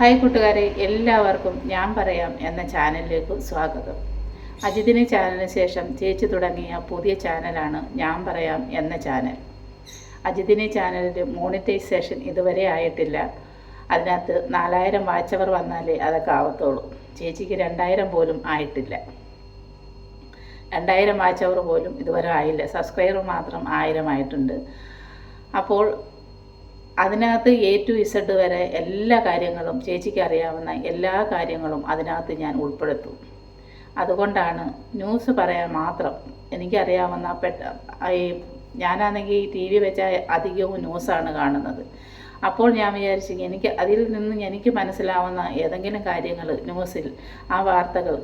Hi കൂട്ടുകാരെ എല്ലാവർക്കും ഞാൻ പറയാം എന്ന ചാനലിലേക്ക് സ്വാഗതം. അജിതിന് ചാനലിന് ശേഷം ചേച്ചി തുടങ്ങിയ പുതിയ ചാനലാണ് ഞാൻ പറയാം എന്ന ചാനൽ. അജിതിന് ചാനലിൽ മോണിറ്റൈസേഷൻ ഇതുവരെ ആയിട്ടില്ല. അതിനകത്ത് നാലായിരം വാച്ചവർ വന്നാലേ അതൊക്കെ ആവത്തുള്ളൂ. ചേച്ചിക്ക് രണ്ടായിരം പോലും ആയിട്ടില്ല. രണ്ടായിരം വാച്ചവർ പോലും ഇതുവരെ ആയില്ല. സബ്സ്ക്രൈബർ മാത്രം ആയിരം ആയിട്ടുണ്ട്. അപ്പോൾ അതിനകത്ത് എ ടു ഇസഡ് വരെ എല്ലാ കാര്യങ്ങളും ചേച്ചിക്ക് അറിയാവുന്ന എല്ലാ കാര്യങ്ങളും അതിനകത്ത് ഞാൻ ഉൾപ്പെടുത്തും. അതുകൊണ്ടാണ് ന്യൂസ് പറയാൻ മാത്രം എനിക്കറിയാവുന്ന പെട്ട ഈ ഞാനാണെങ്കിൽ ടി വി വെച്ചാൽ അധികവും ന്യൂസാണ് കാണുന്നത്. അപ്പോൾ ഞാൻ വിചാരിച്ചു എനിക്ക് അതിൽ നിന്ന് എനിക്ക് മനസ്സിലാവുന്ന ഏതെങ്കിലും കാര്യങ്ങൾ ന്യൂസിൽ ആ വാർത്തകൾ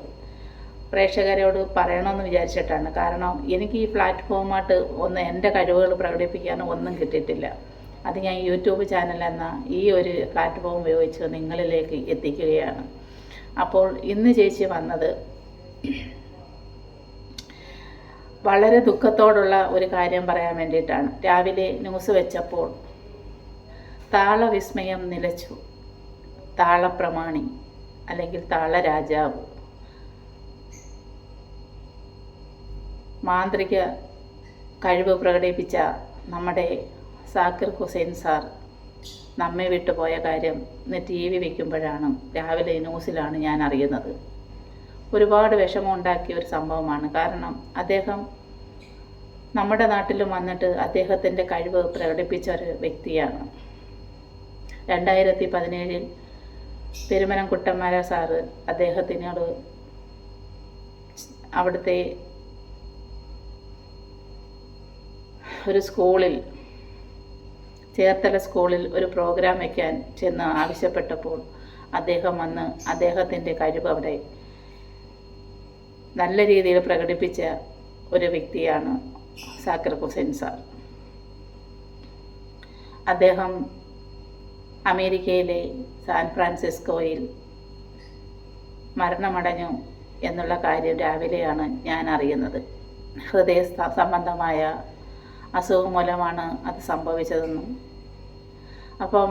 പ്രേക്ഷകരോട് പറയണമെന്ന് വിചാരിച്ചിട്ടാണ്. കാരണം എനിക്ക് ഈ പ്ലാറ്റ്ഫോമായിട്ട് ഒന്ന് എന്റെ കഴിവുകൾ പ്രകടിപ്പിക്കാനോ ഒന്നും കിട്ടിയിട്ടില്ല. അത് ഞാൻ യൂട്യൂബ് ചാനൽ എന്ന ഈ ഒരു പ്ലാറ്റ്ഫോം ഉപയോഗിച്ച് നിങ്ങളിലേക്ക് എത്തിക്കുകയാണ്. അപ്പോൾ ഇന്ന് ചേച്ചി വന്നത് വളരെ ദുഃഖത്തോടുള്ള ഒരു കാര്യം പറയാൻ വേണ്ടിയിട്ടാണ്. രാവിലെ ന്യൂസ് വെച്ചപ്പോൾ താളവിസ്മയം നിലച്ചു. താളപ്രമാണി അല്ലെങ്കിൽ താളരാജാവ്. മാന്ത്രിക കഴിവ് പ്രകടിപ്പിച്ച നമ്മുടെ സാക്കിർ ഹുസൈൻ സാർ നമ്മെ വിട്ടുപോയ കാര്യം ഇന്ന് ടി വി വയ്ക്കുമ്പോഴാണ് രാവിലെ ന്യൂസിലാണ് ഞാൻ അറിയുന്നത്. ഒരുപാട് വിഷമമുണ്ടാക്കിയ ഒരു സംഭവമാണ്. കാരണം അദ്ദേഹം നമ്മുടെ നാട്ടിലും വന്നിട്ട് അദ്ദേഹത്തിന്റെ കഴിവ് പ്രകടിപ്പിച്ച ഒരു വ്യക്തിയാണ്. രണ്ടായിരത്തി പതിനേഴിൽ പെരുമനം കുട്ടന്മാര സാറ് അദ്ദേഹത്തിനോട് അവിടുത്തെ ഒരു സ്കൂളിൽ ചേർത്തല സ്കൂളിൽ ഒരു പ്രോഗ്രാം വയ്ക്കാൻ ചെന്ന് ആവശ്യപ്പെട്ടപ്പോൾ അദ്ദേഹം വന്ന് അദ്ദേഹത്തിന്റെ കഴിവ് അവിടെ നല്ല രീതിയിൽ പ്രകടിപ്പിച്ച ഒരു വ്യക്തിയാണ് സാക്കർ ഹുസൈൻ സാർ. അദ്ദേഹം അമേരിക്കയിലെ സാൻ ഫ്രാൻസിസ്കോയിൽ മരണമടഞ്ഞു എന്നുള്ള കാര്യം രാവിലെയാണ് ഞാൻ അറിയുന്നത്. ഹൃദയ സംബന്ധമായ അസുഖം മൂലമാണ് അത് സംഭവിച്ചതെന്നും. അപ്പം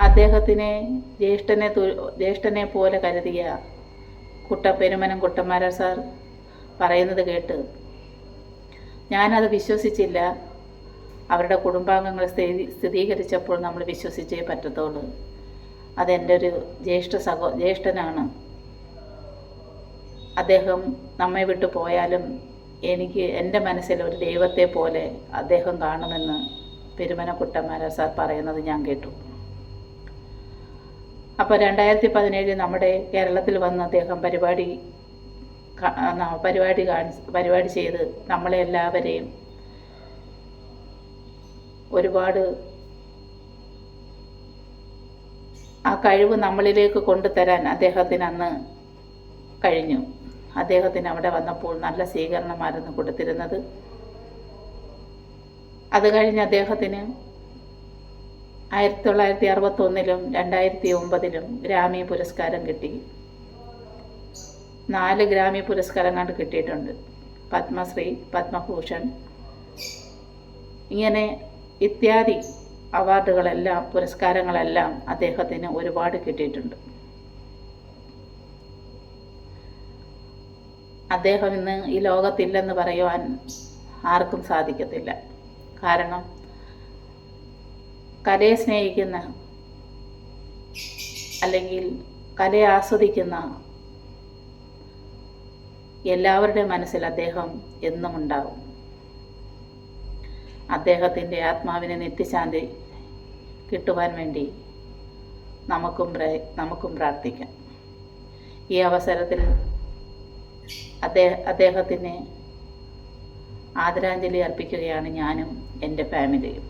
അദ്ദേഹത്തിനെ ജ്യേഷ്ഠനെ ജ്യേഷ്ഠനെ പോലെ കരുതിയ കുട്ട പെരുമനം കുട്ടന്മാര സാർ പറയുന്നത് കേട്ട് ഞാനത് വിശ്വസിച്ചില്ല. അവരുടെ കുടുംബാംഗങ്ങൾ സ്ഥിതി സ്ഥിരീകരിച്ചപ്പോൾ നമ്മൾ വിശ്വസിച്ചേ പറ്റത്തുള്ളൂ. അതെന്റെ ഒരു ജ്യേഷ്ഠ സഹോ ജ്യേഷ്ഠനാണ്. അദ്ദേഹം നമ്മെ വിട്ടു പോയാലും എനിക്ക് എന്റെ മനസ്സിൽ ഒരു ദൈവത്തെ പോലെ അദ്ദേഹം കാണുമെന്ന് പെരുമനക്കുട്ടന്മാര സാർ പറയുന്നത് ഞാൻ കേട്ടു. അപ്പോൾ രണ്ടായിരത്തി പതിനേഴിൽ നമ്മുടെ കേരളത്തിൽ വന്ന് അദ്ദേഹം പരിപാടി പരിപാടി പരിപാടി ചെയ്ത് നമ്മളെ എല്ലാവരെയും ഒരുപാട് ആ കഴിവ് നമ്മളിലേക്ക് കൊണ്ടുതരാൻ അദ്ദേഹത്തിന് അന്ന് കഴിഞ്ഞു. അദ്ദേഹത്തിന് അവിടെ വന്നപ്പോൾ നല്ല സ്വീകരണമായിരുന്നു കൊടുത്തിരുന്നത്. അത് കഴിഞ്ഞ് അദ്ദേഹത്തിന് ആയിരത്തി തൊള്ളായിരത്തി അറുപത്തൊന്നിലും രണ്ടായിരത്തി ഒമ്പതിലും ഗ്രാമി പുരസ്കാരം കിട്ടി. നാല് ഗ്രാമി പുരസ്കാരം കണ്ട് കിട്ടിയിട്ടുണ്ട്. പത്മശ്രീ പത്മഭൂഷൺ. ഇങ്ങനെ ഇത്യാദി അവാർഡുകളെല്ലാം പുരസ്കാരങ്ങളെല്ലാം അദ്ദേഹത്തിന് ഒരുപാട് കിട്ടിയിട്ടുണ്ട്. അദ്ദേഹം ഇന്ന് ഈ ലോകത്തില്ലെന്ന് പറയുവാൻ ആർക്കും സാധിക്കത്തില്ല. കാരണം കലയെ സ്നേഹിക്കുന്ന അല്ലെങ്കിൽ കലയെ ആസ്വദിക്കുന്ന എല്ലാവരുടെ മനസ്സിൽ അദ്ദേഹം എന്നും ഉണ്ടാവും. അദ്ദേഹത്തിന്റെ ആത്മാവിനെ നിത്യശാന്തി കിട്ടുവാൻ വേണ്ടി നമുക്കും നമുക്കും പ്രാർത്ഥിക്കാം. ഈ അവസരത്തിൽ അദ്ദേഹ അദ്ദേഹത്തിന് ആദരാഞ്ജലി അർപ്പിക്കുകയാണ് ഞാനും എന്റെ ഫാമിലിയും.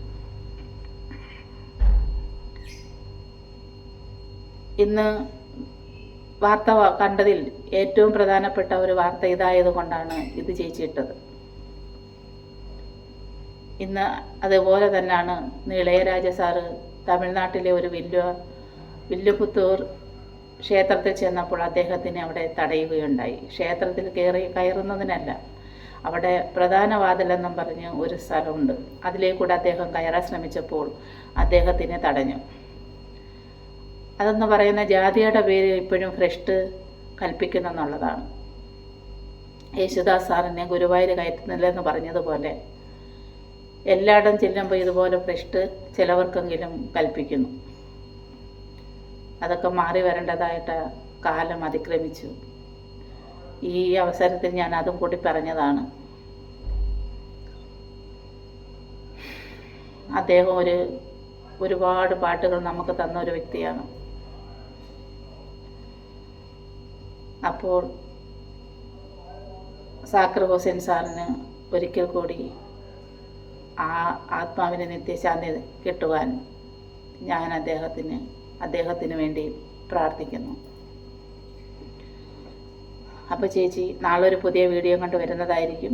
ഇന്ന് വാർത്ത കണ്ടതിൽ ഏറ്റവും പ്രധാനപ്പെട്ട ഒരു വാർത്ത ഇതായതുകൊണ്ടാണ് ഇത് ചേച്ചിയിട്ടത്. ഇന്ന് അതുപോലെ തന്നെയാണ് ഇന്ന് ഇളയരാജ സാറ് തമിഴ്നാട്ടിലെ ഒരു വില്ല് വില്ലുപുത്തൂർ ക്ഷേത്രത്തിൽ ചെന്നപ്പോൾ അദ്ദേഹത്തിന് അവിടെ തടയുകയുണ്ടായി. ക്ഷേത്രത്തിൽ കയറി കയറുന്നതിനല്ല അവിടെ പ്രധാന വാതിലെന്നും പറഞ്ഞ് ഒരു സ്ഥലമുണ്ട്. അതിലേക്കൂടെ അദ്ദേഹം കയറാൻ ശ്രമിച്ചപ്പോൾ അദ്ദേഹത്തിനെ തടഞ്ഞു. അതെന്ന് പറയുന്ന ജാതിയുടെ പേര് ഇപ്പോഴും ഭ്രഷ്ട് കൽപ്പിക്കുന്നെന്നുള്ളതാണ്. യേശുദാസ് സാറിനെ ഗുരുവായൂർ കയറ്റുന്നില്ലെന്ന് പറഞ്ഞതുപോലെ എല്ലായിടം ചെല്ലുമ്പോൾ ഇതുപോലെ ഭ്രഷ്ട് ചിലവർക്കെങ്കിലും കൽപ്പിക്കുന്നു. അതൊക്കെ മാറി വരേണ്ടതായിട്ട് കാലം അതിക്രമിച്ചു. ഈ അവസരത്തിൽ ഞാൻ അതും കൂടി പറഞ്ഞതാണ്. അദ്ദേഹം ഒരു ഒരുപാട് പാട്ടുകൾ നമുക്ക് തന്ന ഒരു വ്യക്തിയാണ്. അപ്പോൾ സാക്കർ ഹുസൈൻ സാറിന് ഒരിക്കൽ കൂടി ആ ആത്മാവിനെ നിത്യശാന്തി കിട്ടുവാൻ ഞാൻ അദ്ദേഹത്തിന് അദ്ദേഹത്തിന് വേണ്ടി പ്രാർത്ഥിക്കുന്നു. അപ്പോൾ ചേച്ചി നാളെ ഒരു പുതിയ വീഡിയോ കണ്ട് വരുന്നതായിരിക്കും